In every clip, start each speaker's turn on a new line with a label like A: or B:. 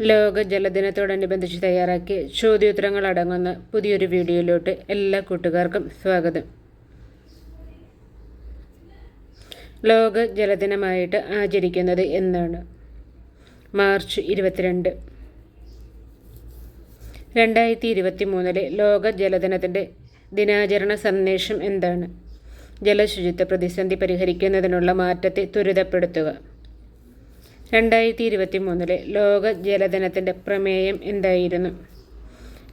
A: ലോക ജലദിനത്തോടനുബന്ധിച്ച് തയ്യാറാക്കിയ ചോദ്യോത്തരങ്ങൾ അടങ്ങുന്ന പുതിയൊരു വീഡിയോയിലോട്ട് എല്ലാ കൂട്ടുകാർക്കും സ്വാഗതം. ലോക ജലദിനമായിട്ട് ആചരിക്കുന്നത് എന്നാണ്. മാർച്ച് ഇരുപത്തിരണ്ട്. രണ്ടായിരത്തി ഇരുപത്തി മൂന്നിലെ ലോക ജലദിനത്തിന്റെ ദിനാചരണ സന്ദേശം എന്താണ്? ജലശുചിത്വ പ്രതിസന്ധി പരിഹരിക്കുന്നതിനുള്ള മാറ്റത്തെ ത്വരിതപ്പെടുത്തുക. രണ്ടായിരത്തി ഇരുപത്തി മൂന്നിലെ ലോക ജലദിനത്തിന്റെ പ്രമേയം എന്തായിരുന്നു?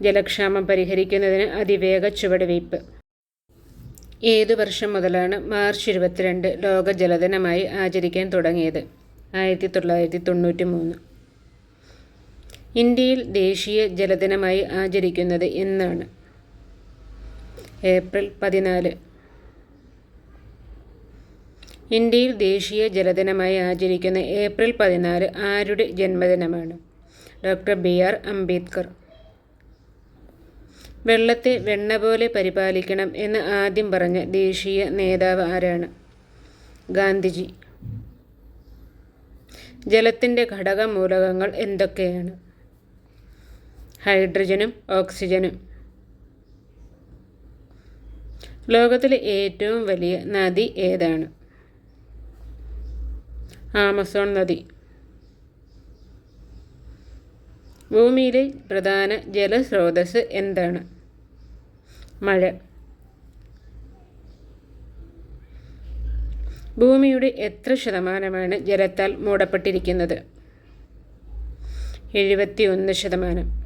A: ജലക്ഷാമം പരിഹരിക്കുന്നതിന് അതിവേഗ ചുവടുവയ്പ്. ഏതു വർഷം മുതലാണ് മാർച്ച് ഇരുപത്തിരണ്ട് ലോക ജലദിനമായി ആചരിക്കാൻ തുടങ്ങിയത്? ആയിരത്തി തൊള്ളായിരത്തി തൊണ്ണൂറ്റി മൂന്ന് ഇന്ത്യയിൽ ദേശീയ ജലദിനമായി ആചരിക്കുന്നത് എന്നാണ്. ഏപ്രിൽ പതിനാല്. ഇന്ത്യയിൽ ദേശീയ ജലദിനമായി ആചരിക്കുന്ന ഏപ്രിൽ പതിനാല് ആരുടെ ജന്മദിനമാണ്? Doctor B R Ambedkar. വെള്ളത്തെ വെണ്ണ പോലെ പരിപാലിക്കണം എന്ന് ആദ്യം പറഞ്ഞ ദേശീയ നേതാവ് ആരാണ്? ഗാന്ധിജി. ജലത്തിന്റെ ഘടകമൂലകങ്ങൾ എന്തൊക്കെയാണ്? ഹൈഡ്രജനും ഓക്സിജനും. ലോകത്തിലെ ഏറ്റവും വലിയ നദി ഏതാണ്? ആമസോൺ നദി. ഭൂമിയിലെ പ്രധാന ജലസ്രോതസ് എന്താണ്? മഴ. ഭൂമിയുടെ എത്ര ശതമാനമാണ് ജലത്താൽ മൂടപ്പെട്ടിരിക്കുന്നത്? എഴുപത്തി ഒന്ന് ശതമാനം.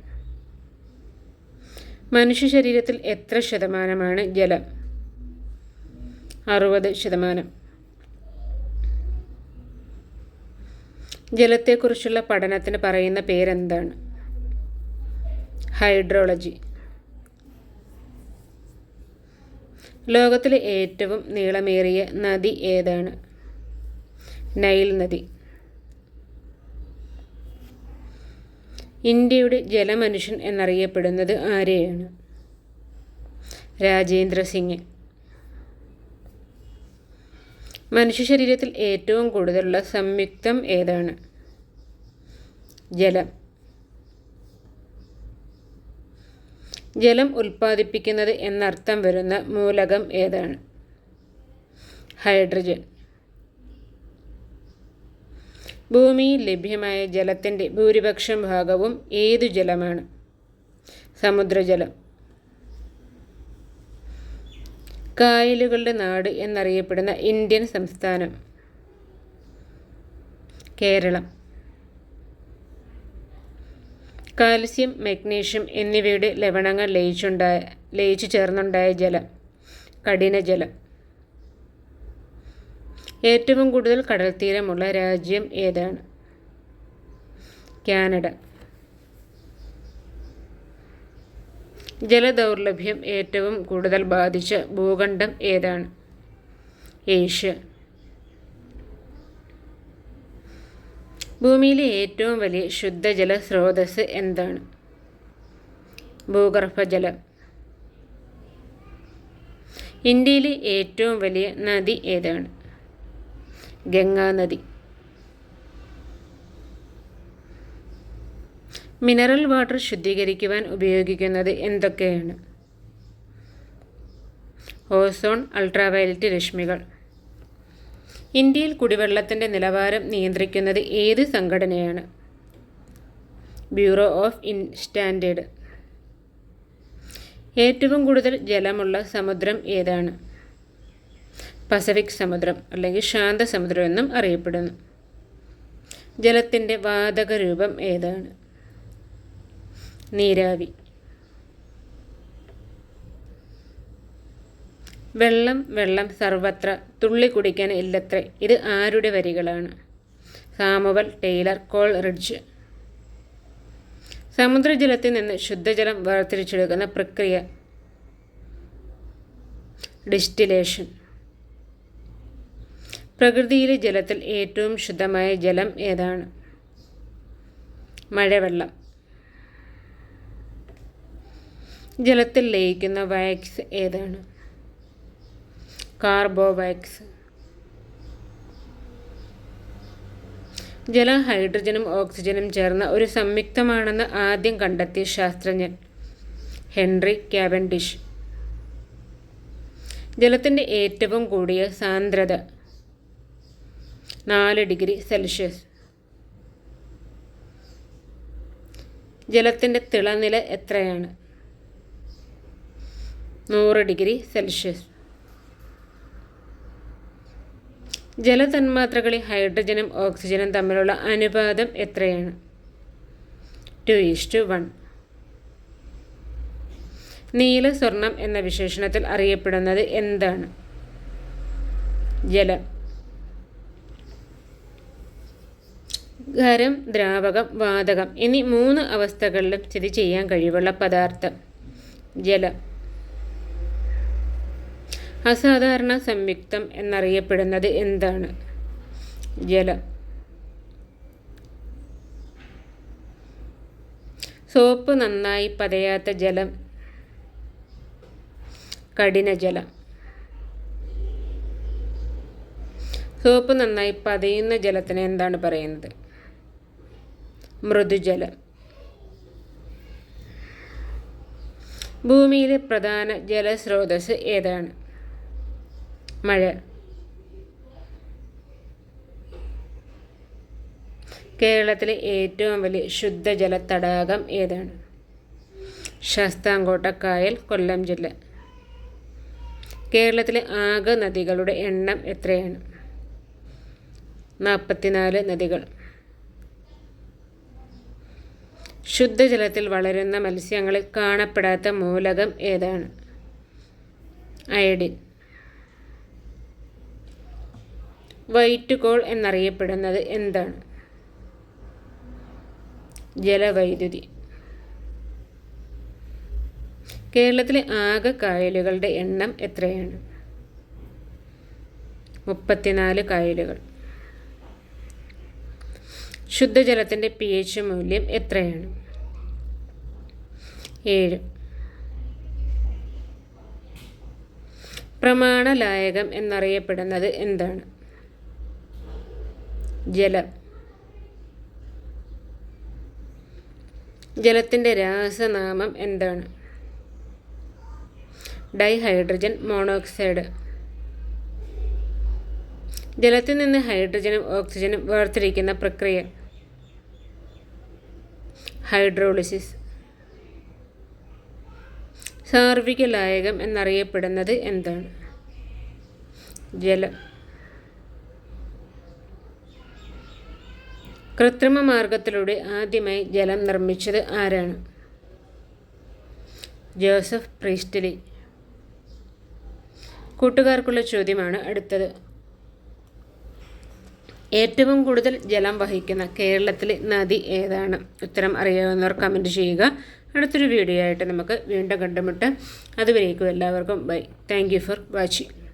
A: മനുഷ്യ ശരീരത്തിൽ എത്ര ശതമാനമാണ് ജലം? അറുപത് ശതമാനം. ജലത്തെക്കുറിച്ചുള്ള പഠനത്തിന് പറയുന്ന പേരെന്താണ്? ഹൈഡ്രോളജി. ലോകത്തിലെ ഏറ്റവും നീളമേറിയ നദി ഏതാണ്? നൈൽ നദി. ഇന്ത്യയുടെ ജലമനുഷ്യൻ എന്നറിയപ്പെടുന്നത് ആരെയാണ്? രാജേന്ദ്ര സിംഗ്. മനുഷ്യ ശരീരത്തിൽ ഏറ്റവും കൂടുതലുള്ള സംയുക്തം ഏതാണ്? ജലം. ജലം ഉൽപ്പാദിപ്പിക്കുന്നത് എന്നർത്ഥം വരുന്ന മൂലകം ഏതാണ്? ഹൈഡ്രജൻ. ഭൂമിയിൽ ലഭ്യമായ ജലത്തിന്റെ ഭൂരിപക്ഷം ഭാഗവും ഏതു ജലമാണ്? സമുദ്രജലം. കായലുകളുടെ നാട് എന്നറിയപ്പെടുന്ന ഇന്ത്യൻ സംസ്ഥാനം കേരളം. കാൽസ്യം മഗ്നീഷ്യം എന്നിവയുടെ ലവണങ്ങൾ ലയിച്ചുണ്ടായ ലയിച്ചു ചേർന്നുണ്ടായ ജലം കഠിനജലം ഏറ്റവും കൂടുതൽ കടൽത്തീരമുള്ള രാജ്യം ഏതാണ്? കാനഡ. ജലദൗർലഭ്യം ഏറ്റവും കൂടുതൽ ബാധിച്ച ഭൂഖണ്ഡം ഏതാണ്? ഏഷ്യ. ഭൂമിയിലെ ഏറ്റവും വലിയ ശുദ്ധജല സ്രോതസ് എന്താണ്? ഭൂഗർഭജലം. ഇന്ത്യയിലെ ഏറ്റവും വലിയ നദി ഏതാണ്? ഗംഗാനദി. മിനറൽ വാട്ടർ ശുദ്ധീകരിക്കുവാൻ ഉപയോഗിക്കുന്നത് എന്തൊക്കെയാണ്? ഓസോൺ അൾട്രാവയലറ്റ് രശ്മികൾ. ഇന്ത്യയിൽ കുടിവെള്ളത്തിന്റെ നിലവാരം നിയന്ത്രിക്കുന്നത് ഏത് സംഘടനയാണ്? Bureau of in standard. ഏറ്റവും കൂടുതൽ ജലമുള്ള സമുദ്രം ഏതാണ്? പസഫിക് സമുദ്രം അല്ലെങ്കിൽ ശാന്ത സമുദ്രം എന്നും അറിയപ്പെടുന്നു. ജലത്തിന്റെ വാതക രൂപം ഏതാണ്? നീരാവി. വെള്ളം വെള്ളം സർവത്ര തുള്ളി കുടിക്കാൻ ഇല്ലത്ര. ഇത് ആരുടെ വരികളാണ്? Samuel Taylor Coleridge. സമുദ്രജലത്തിൽ നിന്ന് ശുദ്ധജലം വേർതിരിച്ചെടുക്കുന്ന പ്രക്രിയ. ഡിസ്റ്റിലേഷൻ. പ്രകൃതിയിലെ ജലത്തിൽ ഏറ്റവും ശുദ്ധമായ ജലം ഏതാണ്? മഴവെള്ളം. ജലത്തിൽ ലയിക്കുന്ന വാക്സ് ഏതാണ്? കാർബോവാക്സ്. ജലം ഹൈഡ്രജനും ഓക്സിജനും ചേർന്ന ഒരു സംയുക്തമാണെന്ന് ആദ്യം കണ്ടെത്തിയ ശാസ്ത്രജ്ഞൻ ഹെൻറി കാവൻഡിഷ്. ജലത്തിന്റെ ഏറ്റവും കൂടിയ സാന്ദ്രത നാല് ഡിഗ്രി സെൽഷ്യസ്. ജലത്തിന്റെ തിളനില എത്രയാണ്? നൂറ് ഡിഗ്രി സെൽഷ്യസ്. ജലതന്മാത്രകളിൽ ഹൈഡ്രജനും ഓക്സിജനും തമ്മിലുള്ള അനുപാതം എത്രയാണ്? ടു ഈസ് വൺ നീല സ്വർണം എന്ന വിശേഷണത്തിൽ അറിയപ്പെടുന്നത് എന്താണ്? ജലം. ഖരം ദ്രാവകം വാതകം എന്നീ മൂന്ന് അവസ്ഥകളിലും സ്ഥിതി ചെയ്യാൻ കഴിവുള്ള പദാർത്ഥം ജലം. അസാധാരണ സംയുക്തം എന്നറിയപ്പെടുന്നത് എന്താണ്? ജലം. സോപ്പ് നന്നായി പതയാത്ത ജലം. കഠിനജലം സോപ്പ് നന്നായി പതയുന്ന ജലത്തിന് എന്താണ് പറയുന്നത്? മൃദുജലം. ഭൂമിയിലെ പ്രധാന ജലസ്രോതസ് ഏതാണ്? മഴ. കേരളത്തിലെ ഏറ്റവും വലിയ ശുദ്ധജല തടാകം ഏതാണ്? ശാസ്താംകോട്ട കായൽ കൊല്ലം ജില്ല. കേരളത്തിലെ ആകെ നദികളുടെ എണ്ണം എത്രയാണ്? നാൽപ്പത്തിനാല് നദികൾ. ശുദ്ധജലത്തിൽ വളരുന്ന മത്സ്യങ്ങളിൽ കാണപ്പെടാത്ത മൂലകം ഏതാണ്? അയഡിൻ. വൈറ്റ് കോൾ എന്നറിയപ്പെടുന്നത് എന്താണ്? ജലവൈദ്യുതി. കേരളത്തിലെ ആകെ കായലുകളുടെ എണ്ണം എത്രയാണ്? മുപ്പത്തിനാല് കായലുകൾ. ശുദ്ധജലത്തിന്റെ പി എച്ച് മൂല്യം എത്രയാണ്? ഏഴ്. പ്രമാണലായകം എന്നറിയപ്പെടുന്നത് എന്താണ്? ജലം. ജലത്തിന്റെ രാസനാമം എന്താണ്? Dihydrogen monoxide. ജലത്തിൽ നിന്ന് ഹൈഡ്രജനും ഓക്സിജനും വേർതിരിക്കുന്ന പ്രക്രിയ. ഹൈഡ്രോളിസിസ്. സാർവിക ലായകം എന്നറിയപ്പെടുന്നത് എന്താണ്? ജലം. കൃത്രിമ മാർഗത്തിലൂടെ ആദ്യമായി ജലം നിർമ്മിച്ചത് ആരാണ്? ജോസഫ് പ്രീസ്റ്റലി. കൂട്ടുകാർക്കുള്ള ചോദ്യമാണ് അടുത്തത്. ഏറ്റവും കൂടുതൽ ജലം വഹിക്കുന്ന കേരളത്തിലെ നദി ഏതാണ്? ഉത്തരം അറിയാവുന്നവർ കമന്റ് ചെയ്യുക. അടുത്തൊരു വീഡിയോ ആയിട്ട് നമുക്ക് വീണ്ടും കണ്ടുമുട്ടാം. അതുവരേക്കും എല്ലാവർക്കും ബൈ. Thank for watching